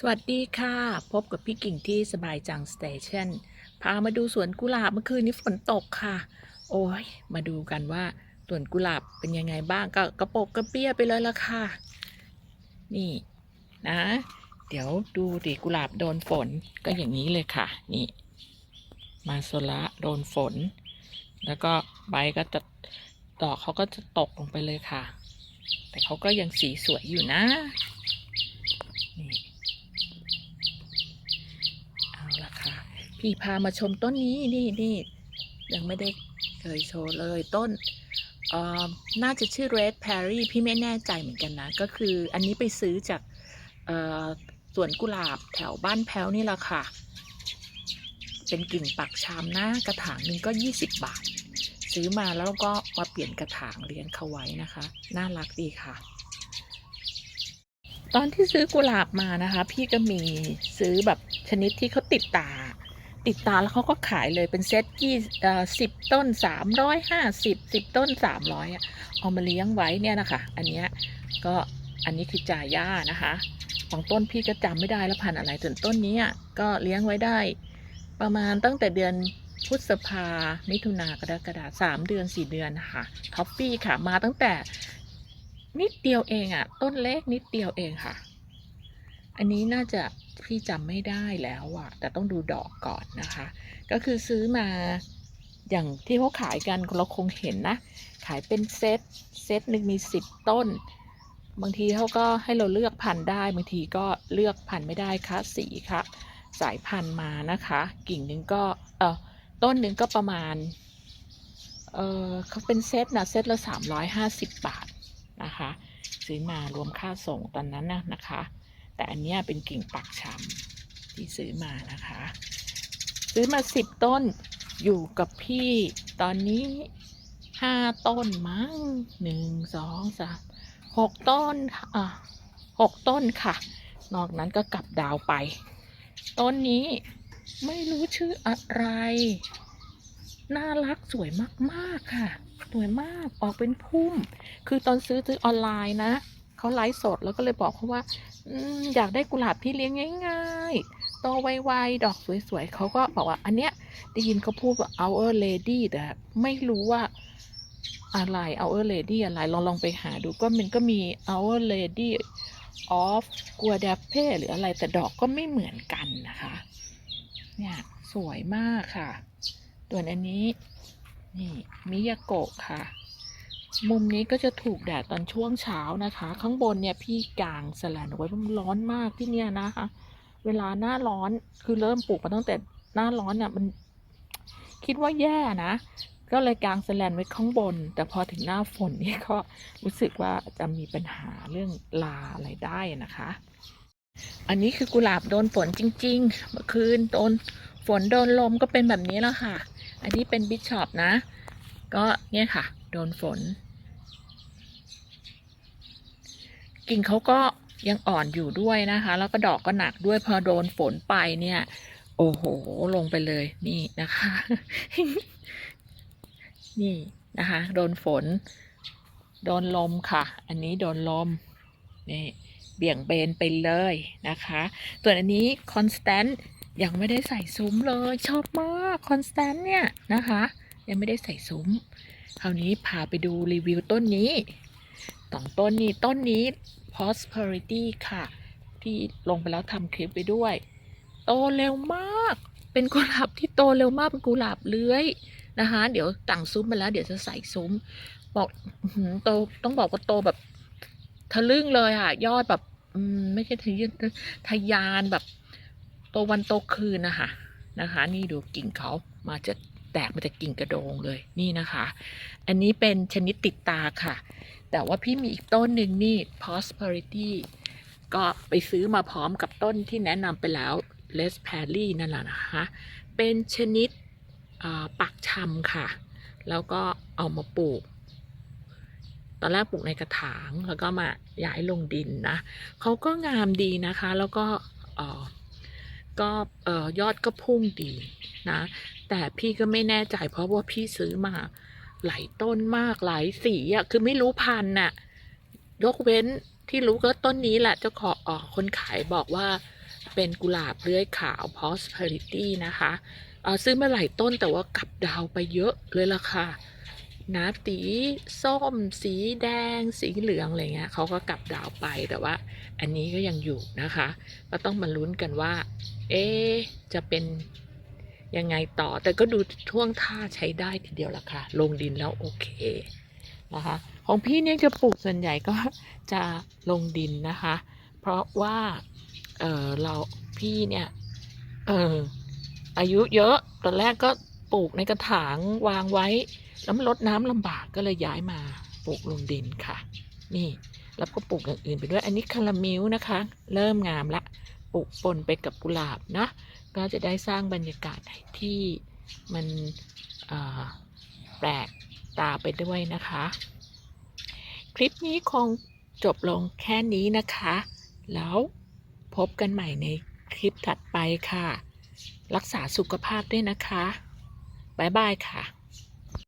สวัสดีค่ะ พบกับพี่กิ่งที่สบายจังสเตชันพามาดูสวนกุหลาบเมื่อคืนนี้ฝนตกค่ะ โอ้ย มาดูกันว่าสวนกุหลาบเป็นยังไงบ้างก็กระปกกระเปี้ยไปเลยละค่ะ นี่นะ เดี๋ยวดูดิกุหลาบโดนฝนก็อย่างนี้เลยค่ะ นี่ มาโซละโดนฝน แล้วก็ใบก็จะดอกเขาก็จะตกลงไปเลยค่ะ แต่เขาก็ยังสีสวยอยู่นะ นี่ เอาละค่ะ พี่พามาชมต้นนี้นี่นี่ยังไม่ได้เคยโชว์เลยต้นอ่อน่าจะชื่อ Red Prairie พี่ไม่แน่ใจเหมือนกันนะ ก็คืออันนี้ไปซื้อจากสวนกุหลาบแถวบ้านแพ้วนี่แหละค่ะ เป็นกิ่งปักชามนะกระถางนึงก็ 20 บาท ซื้อมาแล้วก็มาเปลี่ยนกระถางเลี้ยงเขาไว้นะคะ น่ารักดีค่ะ ตอนที่ซื้อกุหลาบมานะคะ พี่ก็มีซื้อแบบชนิดที่เขาติดตา ติดตาแล้วเขาก็ขายเลยเป็นเซตยี่สิบต้นสามร้อยห้าสิบสิบต้นสามร้อยเอามาเลี้ยงไว้เนี่ยนะคะ อันเนี้ยก็อันนี้คือจ่าย่านะคะของต้นพี่ก็จำไม่ได้แล้วพันอะไรส่วนต้นนี้ก็เลี้ยงไว้ได้ ประมาณตั้งแต่เดือนพฤษภา มิถุนากรกฎาสามเดือนสี่เดือนค่ะท็อฟฟี่ค่ะ มาตั้งแต่นิดเดียวเองอะ ต้นเล็กนิดเดียวเองค่ะ อันนี้น่าจะ พี่จำไม่ได้แล้วอะแต่ต้องดูดอกก่อนนะคะ ก็คือซื้อมาอย่างที่เขาขายกันเราคงเห็นนะ ขายเป็นเซตเซตหนึ่งมีสิบต้น บางทีเขาก็ให้เราเลือกพันธุ์ได้บางทีก็เลือกพันธุ์ไม่ได้ค่ะสีค่ะสายพันธุ์มานะคะ กิ่งหนึ่งก็เออต้นหนึ่งก็ประมาณเออเขาเป็นเซตนะเซตละสามร้อยห้าสิบบาทนะคะ ซื้อมารวมค่าส่งตอนนั้นนะนะคะ แต่อันนี้เป็นกิ่งปักชำที่ซื้อมานะคะ ซื้อมาสิบต้นอยู่กับพี่ตอนนี้ห้าต้นมั้งหนึ่งสองสามหกต้นอะหกต้นค่ะ นอกนั้นก็กลับดาวไป ต้นนี้ไม่รู้ชื่ออะไร น่ารักสวยมาก ๆ ค่ะ สวยมากออกเป็นพุ่ม คือตอนซื้อซื้อออนไลน์นะ เขาไลฟ์สดแล้วก็เลยบอกเขาว่าอือยากได้กุหลาบที่เลี้ยงง่ายๆโตไวๆดอกสวยๆเขาก็บอกว่าอันเนี้ยได้ยินเขาพูดว่า our lady แต่ไม่รู้ว่าอะไร our lady อะไรลองลองไปหาดูก็มันก็มี our lady of guadape หรืออะไรแต่ดอกก็ไม่เหมือนกันนะคะ เนี่ยสวยมากค่ะ ตัวนอันนี้ นี่มิยาโกะค่ะ มุมนี้ก็จะถูกแดดตอนช่วงเช้านะคะ ข้างบนเนี่ยพี่กางสแลนไว้เพราะมันร้อนมากที่เนี่ยนะคะ เวลาหน้าร้อนคือเริ่มปลูกมาตั้งแต่หน้าร้อนเนี่ยมัน คิดว่าแย่นะ ก็เลยกางสแลนไว้ข้างบน แต่พอถึงหน้าฝนนี่ก็รู้สึกว่าจะมีปัญหาเรื่องลาอะไรได้นะคะ อันนี้คือกุหลาบโดนฝนจริงๆ เมื่อคืนโดนฝนโดนลมก็เป็นแบบนี้แล้วค่ะ อันนี้เป็นบิชอปนะ ก็เนี่ยค่ะ โดนฝน กิ่งเขาก็ยังอ่อนอยู่ด้วยนะคะ แล้วก็ดอกก็หนักด้วยพอโดนฝนไปเนี่ย โอ้โห ลงไปเลยนี่นะคะ นี่นะคะ โดนฝน โดนลมค่ะ อันนี้โดนลมนี่เบี่ยงเบนไปเลยนะคะ ส่วนอันนี้คอนสแตนต์ยังไม่ได้ใส่ซุ้มเลย ชอบมากคอนสแตนต์เนี่ยนะคะ ยังไม่ได้ใส่ซุ้ม คราวนี้พาไปดูรีวิวต้นนี้สองต้นนี้ต้นนี้ prosperity ค่ะ ที่ลงไปแล้วทำคลิปไปด้วย โตเร็วมาก เป็นกุหลาบที่โตเร็วมากเป็นกุหลาบเลื้อยนะคะเดี๋ยวต่างซุ้มมาแล้วเดี๋ยวจะใส่ซุ้มบอกโตต้องบอกว่าโตแบบทะลึ่งเลยอะ ยอดแบบไม่ใช่ทะยึนทะยานแบบโตวันโตคืนนะคะนะคะ นี่ดูกิ่งเขามาจะแตกมาจากกิ่งกระโดงเลยนี่นะคะ อันนี้เป็นชนิดติดตาค่ะ แต่ว่าพี่มีอีกต้นหนึ่งนี่ prosperity ก็ไปซื้อมาพร้อมกับต้นที่แนะนำไปแล้ว les p a r y นั่นแหละนะคะ เป็นชนิดปักชำค่ะ แล้วก็เอามาปลูก ตอนแรกปลูกในกระถางแล้วก็มาย้ายลงดินนะเขาก็งามดีนะคะ แล้วก็ออก็ออยอดก็พุ่งดีนะ แต่พี่ก็ไม่แน่ใจเพราะว่าพี่ซื้อมา หลายต้นมากหลายสีอะคือไม่รู้พันธุ์น่ะ ยกเว้นที่รู้ก็ต้นนี้แหละเจ้าของออคนขายบอกว่าเป็นกุหลาบเลื้อยขาว prosperity นะคะเออซื้อมาหลายต้นแต่ว่ากลับดาวไปเยอะเลยล่ะค่ะนะสีส้ม สีแดง สีเหลืองอะไรเงี้ยเขาก็กลับดาวไปแต่ว่า อันนี้ก็ยังอยู่นะคะ ก็ต้องมาลุ้นกันว่า เอ๊จะเป็น ยังไงต่อ แต่ก็ดูท่วงท่าใช้ได้ทีเดียวละค่ะ ลงดินแล้วโอเคนะคะ ของพี่เนี่ยจะปลูกส่วนใหญ่ก็จะลงดินนะคะ เพราะว่าเออเราพี่เนี่ยเอออายุเยอะตอนแรกก็ปลูกในกระถางวางไว้ แล้วมันรดน้ำลำบากก็เลยย้ายมาปลูกลงดินค่ะ นี่แล้วก็ปลูกอย่างอื่นไปด้วย อันนี้คารามิลนะคะ เริ่มงามละ ปลูกปนไปกับกุหลาบนะ ก็จะได้สร้างบรรยากาศที่มันแปลกตาไปด้วยนะคะ คลิปนี้คงจบลงแค่นี้นะคะ แล้วพบกันใหม่ในคลิปถัดไปค่ะ รักษาสุขภาพด้วยนะคะ บ๊ายบายค่ะ